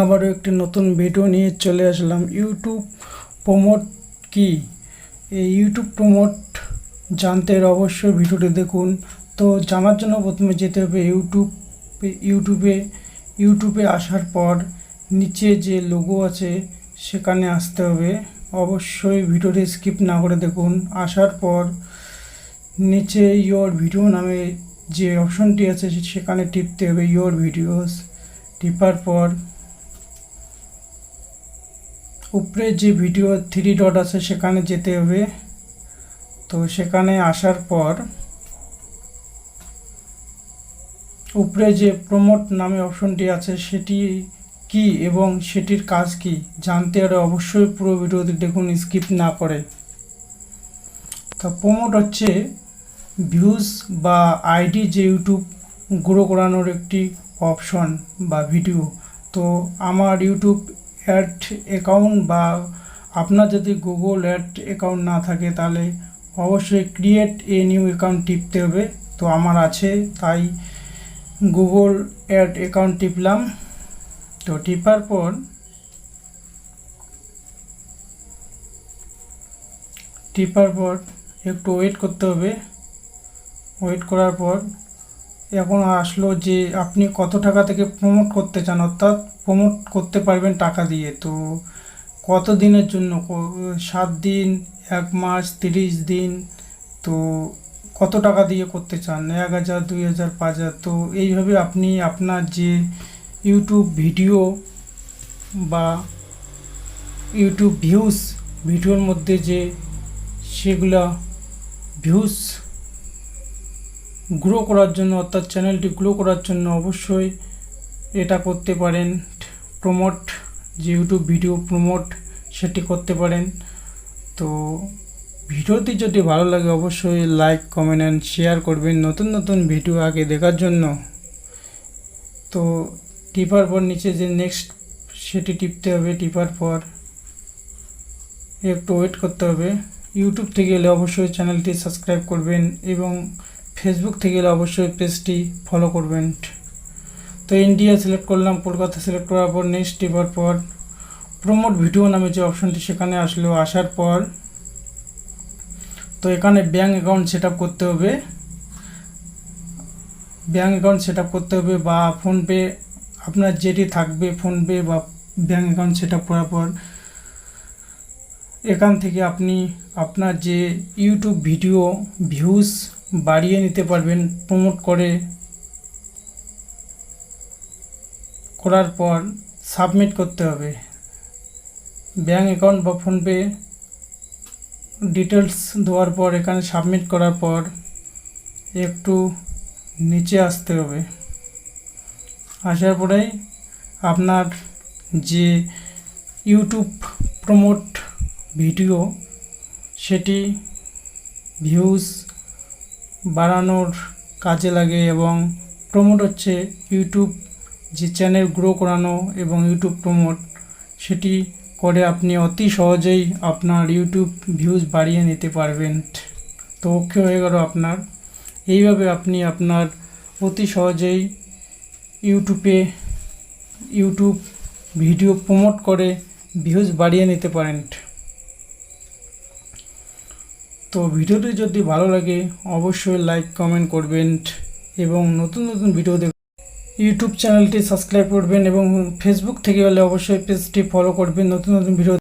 আবারও একটি নতুন ভিডিও নিয়ে চলে আসলাম। ইউটিউব প্রমোট কি? এই ইউটিউব প্রমোট জানতে অবশ্যই ভিডিওটি দেখুন। তো জানার জন্য প্রথমে যেতে হবে ইউটিউব ইউটিউবে ইউটিউবে আসার পর নিচে যে লোগো আছে সেখানে আসতে হবে। অবশ্যই ভিডিওটি স্কিপ না করে দেখুন। আসার পর নিচে ইয়োর ভিডিও নামে যে অপশনটি আছে সেখানে টিপতে হবে ইয়োর ভিডিওস টিপার পর উপরে যে ভিডিও থ্রি ডট আছে, সেখানে যেতে হবে। তো সেখানে আসার পর উপরে যে প্রমোট নামে অপশনটি আছে, সেটি কি এবং সেটির কাজ কি, জানতে হলে অবশ্যই পুরো ভিডিওটি দেখুন স্কিপ না করে। তো প্রমোট হচ্ছে ভিউজ বা আইডি যে ইউটিউব গ্রো করানোর একটি অপশন বা ভিডিও তো আমার ইউটিউব অ্যাড অ্যাকাউন্ট বা আপনার যদি গুগল অ্যাড অ্যাকাউন্ট না থাকে, তাহলে অবশ্যই ক্রিয়েট এ নিউ অ্যাকাউন্ট টিপতে হবে। তো আমার আছে, তাই গুগল অ্যাড অ্যাকাউন্ট টিপলাম। তো টিপার পর টিপার পর একটু ওয়েট করতে হবে। ওয়েট করার পর এখন আসলো যে আপনি কত টাকা থেকে প্রমোট করতে চান, অর্থাৎ প্রমোট করতে পারবেন টাকা দিয়ে। তো কত দিনের জন্য? সাত দিন, এক মাস, তিরিশ দিন? তো কত টাকা দিয়ে করতে চান? এক হাজার, দুই হাজার, পাঁচ হাজার? তো এইভাবে আপনি আপনার যে ইউটিউব ভিডিও বা ইউটিউব ভিউস ভিডিওর মধ্যে যে সেগুলা ভিউস গ্রো করার জন্য, অর্থাৎ চ্যানেলটি গ্রো করার জন্য অবশ্যই এটা করতে পারেন। প্রমোট যে ইউটিউব ভিডিও প্রমোট সেটি করতে পারেন। তো ভিডিওটি যদি ভালো লাগে, অবশ্যই লাইক কমেন্ট অ্যান্ড শেয়ার করবেন নতুন নতুন ভিডিও আগে দেখার জন্য। তো টিপার পর নিচে যে নেক্সট সেটি টিপতে হবে, টিপার পর একটু ওয়েট করতে হবে। ইউটিউব থেকে এলে অবশ্যই চ্যানেলটি সাবস্ক্রাইব করবেন এবং ফেসবুক থেকে এলে অবশ্যই পেজটি ফলো করবেন। তো ইন্ডিয়া সিলেক্ট করলাম, কলকাতা সিলেক্ট করার পর নেক্সট টিপার পর প্রমোট ভিডিও নামে যে অপশনটি সেখানে আসলো, আসার পর তো এখানে ব্যাঙ্ক অ্যাকাউন্ট সেট করতে হবে। ব্যাঙ্ক অ্যাকাউন্ট সেট করতে হবে বা ফোনপে আপনার যেটি থাকবে ফোনপে বা ব্যাঙ্ক অ্যাকাউন্ট সেট করার পর এখান থেকে আপনি আপনার যে ইউটিউব ভিডিও ভিউজ বাড়িয়ে নিতে পারবেন, প্রমোট করে করার পর সাবমিট করতে হবে। ব্যাঙ্ক অ্যাকাউন্ট বা ফোনপে ডিটেলস দেওয়ার পর, এখানে সাবমিট করার পর একটু নিচে আসতে হবে। আসার পরেই আপনার যে ইউটিউব প্রমোট ভিডিও, সেটি ভিউজ বাড়ানোর কাজে লাগে এবং প্রমোট হচ্ছে ইউটিউব, যে চ্যানেল গ্রো করানো এবং ইউটিউব প্রমোট, সেটি করে আপনি অতি সহজেই আপনার ইউটিউব ভিউজ বাড়িয়ে নিতে পারবেন। তো ওকে হয়ে গেল আপনার। এইভাবে আপনি আপনার অতি সহজেই ইউটিউবে ইউটিউব ভিডিও প্রমোট করে ভিউজ বাড়িয়ে নিতে পারেন। তো ভিডিওটি যদি ভালো লাগে, অবশ্যই লাইক কমেন্ট করবেন এবং নতুন নতুন ভিডিও দেখ ইউটিউব চ্যানেলটি সাবস্ক্রাইব করবেন এবং ফেসবুক থেকে হলে অবশ্যই পেজটি ফলো করবেন। নতুন নতুন ভিডিও